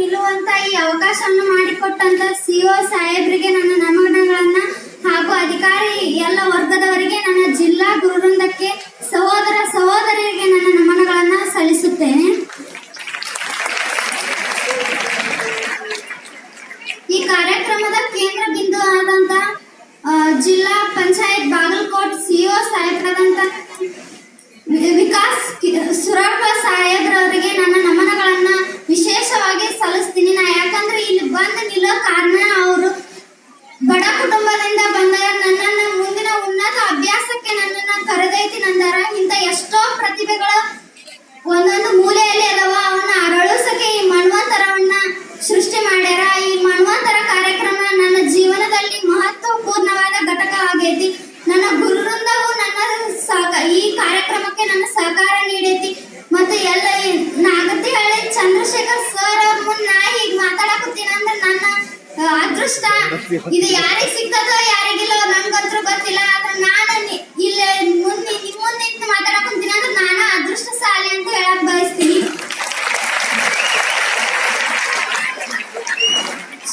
ನಿಲ್ಲುವಂತ ಈ ಅವಕಾಶವನ್ನು ಮಾಡಿಕೊಟ್ಟಂತ ಸಿಒ ಸಾಹೇಬ್ರಿಗೆ ನನ್ನ ನಮನಗಳನ್ನ ಹಾಗೂ ಅಧಿಕಾರಿ ಎಲ್ಲ ವರ್ಗದವರಿಗೆ ನನ್ನ ಜಿಲ್ಲಾ ಗುರುವೃಂದಕ್ಕೆ ಸಹೋದರ ಸಹೋದರಿಯರಿಗೆ ನನ್ನ ನಮನಗಳನ್ನ ಸಲ್ಲಿಸುತ್ತೇನೆ. ಈ ಕಾರ್ಯಕ್ರಮದ ಕೇಂದ್ರ ಬಿಂದು ಆದಂತ ಜಿಲ್ಲಾ ಪಂಚಾಯತ್ ಬಾಗಲಕೋಟ್ ಸಿಇಒ ಸಾಹೇಬರಾದಂತ ವಿಕಾಸ್ ಸುರಪ್ಪ ಸಾಹೇಬ್ರವರಿಗೆ ನನ್ನ ಬಡ ಕುಟುಂಬದಿಂದ ಬಂದ ನನ್ನನ್ನು ಮುಂದಿನ ಉನ್ನತ ಅಭ್ಯಾಸಕ್ಕೆ ನನ್ನನ್ನು ಕರೆದೈತಿ ನಂದಾರ. ಇಂಥ ಎಷ್ಟೋ ಪ್ರತಿಭೆಗಳ ಒಂದೊಂದು ಮೂಲೆಯಲ್ಲಿ ಅದೃಷ್ಟ. ಇದು ಯಾರಿಗೆ ಸಿಗ್ತದೋ ಯಾರಿಗಿಲ್ಲ ನನ್ಗಂತೂ ಗೊತ್ತಿಲ್ಲ, ಆದ್ರೆ ನಾನು ಇಲ್ಲಿ ಮುಂದೆ ನಿಮ್ ಮುಂದೆ ನಿಂತು ಮಾತಾಡಕೊಂತೀನಿ ಅಂದ್ರೆ ನಾನು ಅದೃಷ್ಟಶಾಲಿ ಅಂತ ಹೇಳಕ್ ಬಯಸ್ತೀನಿ.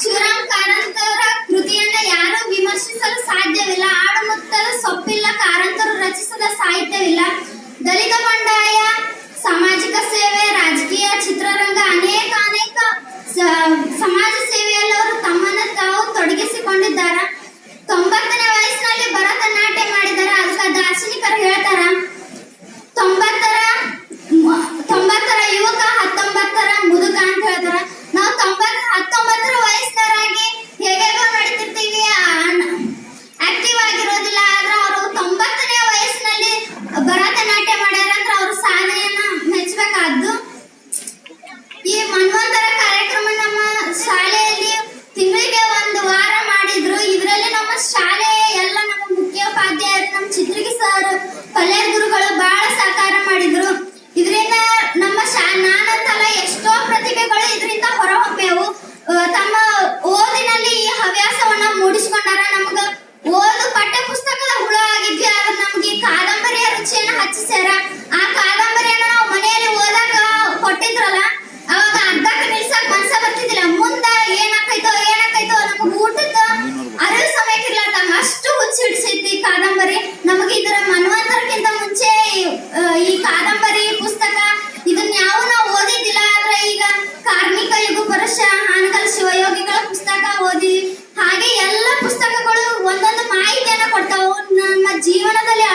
ಶಿವರಾಮ್ ಕಾರಂತರ ಕೃತಿಯನ್ನ ಯಾರು ವಿಮರ್ಶಿಸಲು ಸಾಧ್ಯವಿಲ್ಲ. ಆಡುಮುತ್ತಲು ಸೊಪ್ಪಿಲ್ಲ, ಕಾರಂತರು ರಚಿಸದ ಸಾಹಿತ್ಯವಿಲ್ಲ. ದಲಿತ ಬಂಡಾಯ, ಸಾಮಾಜಿಕ ಸೇವೆ, ರಾಜಕೀಯ, ಚಿತ್ರರಂಗ, ಅನೇಕ ಅನೇಕ ಸ- Natalia